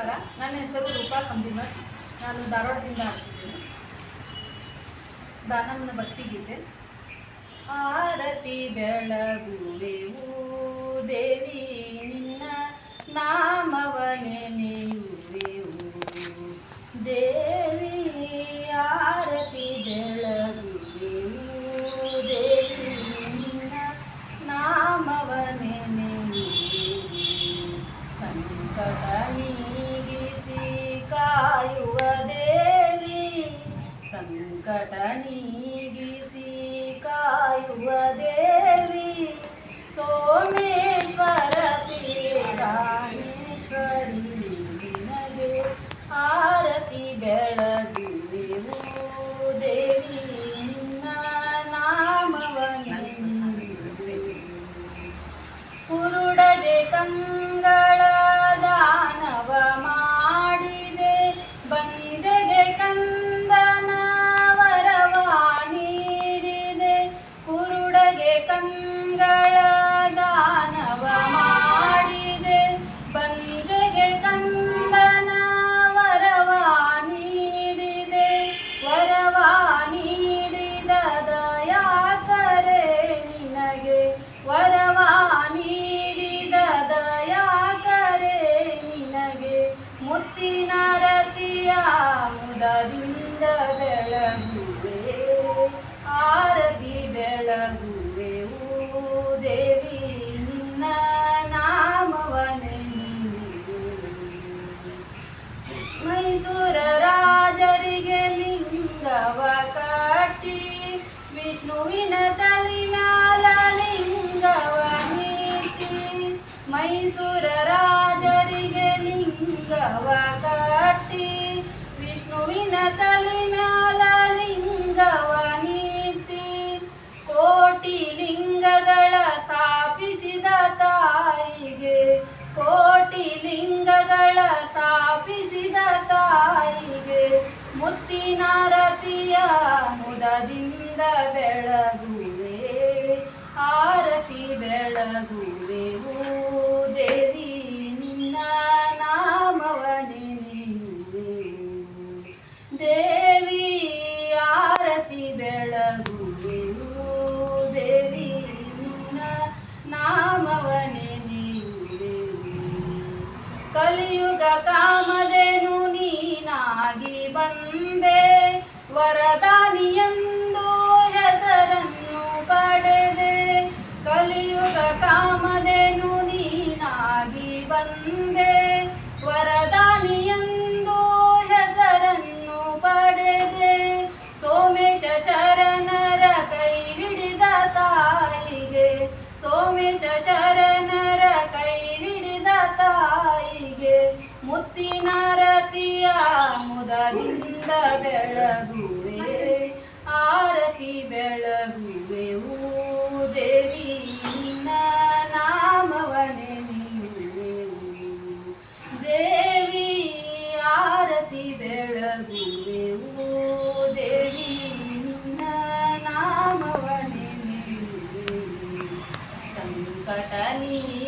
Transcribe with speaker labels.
Speaker 1: ನಮಸ್ಕಾರ. ನನ್ನ ಹೆಸರು ರೂಪಾ ಕಂಬಿಮಠ್. ನಾನು ಧಾರವಾಡದಿಂದ ಆಗ್ತಿದ್ದೇನೆ. ದಾನಮ್ಮನ ಭಕ್ತಿಗೀತೆ ಆರತಿ ಬೆಳಗುವೆವು ದೇವಿ ನಿನ್ನ ನಾಮವ ನೆನೆಯುವೆವು ದೇವಿ, ಆರತಿ ಬೆಳಗುವೆವು ಸಂಕಟ ಕಾಯುವ ದೇವಿ ಸೋಮೇಶ್ವರ ರಾಣೇಶ್ವರಿ ನಿನಗೆ ಆರತಿ ಬೆಳಗುವೆವು ರತಿಯ ಮುದದಿಂದ ಬೆಳಗುವೆ. ಆರತಿ ಬೆಳಗುವೆವು ದೇವಿ, ನಿನ್ನ ನಾಮವನೇ ಮೈಸೂರ ರಾಜರಿಗೆ ಲಿಂಗವ ಕಟ್ಟಿ, ವಿಷ್ಣುವಿನ ತಲೆ ಮ್ಯಾಲ ಲಿಂಗವ ನೀತಿ ಮೈಸೂರ ರಾಜರಿಗೆ ಲಿಂಗವ ಕಟ್ಟಿ, ವಿಷ್ಣುವಿನ ತಲೆ ರತಿಯ ಮುದದಿಂದ ಬೆಳಗುವೆ, ಆರತಿ ಬೆಳಗುವೆವು ದೇವಿ, ನಿನ್ನ ನಾಮವ ದೇವಿ, ಆರತಿ ಬೆಳಗುವೆವು ದೇವಿ, ನಿನ್ನ ನಾಮವ ಕಾಮಧೇನು ನೀನಾಗಿ ಬಂದೆ, ವರದಾನಿಯಂದು ಹೆಸರನ್ನು ಪಡೆದೆ. ಕಲಿಯುಗ ಕಾಮದೇನು ನೀನಾಗಿ ಬಂದೆ, ವರದಾನಿಯಂದು ಹೆಸರನ್ನು ಪಡೆದೆ. ಸೋಮೇಶ ಶರಣರ ಕೈ ಹಿಡಿದ ತಾಯಿಗೆ, ಸೋಮೇಶ ಶರಣರ ಕೈ ಹಿಡಿದ ತಾಯಿಗೆ ಮುತ್ತಿನ ಮುದದಿಂದ ಬೆಳಗುವೆ ಆರತಿ ಬೆಳಗುವೆವು ದೇವಿ, ನಿನ್ನ ನಾಮವ ನೆನೆಯುವೆವು ದೇವಿ. ಆರತಿ ಬೆಳಗುವೆವು ದೇವಿ, ನಿನ್ನ ನಾಮವನೆ ನೆನೆಯುವೆವು ಸಂಕಟ ನೀಗಿಸಿ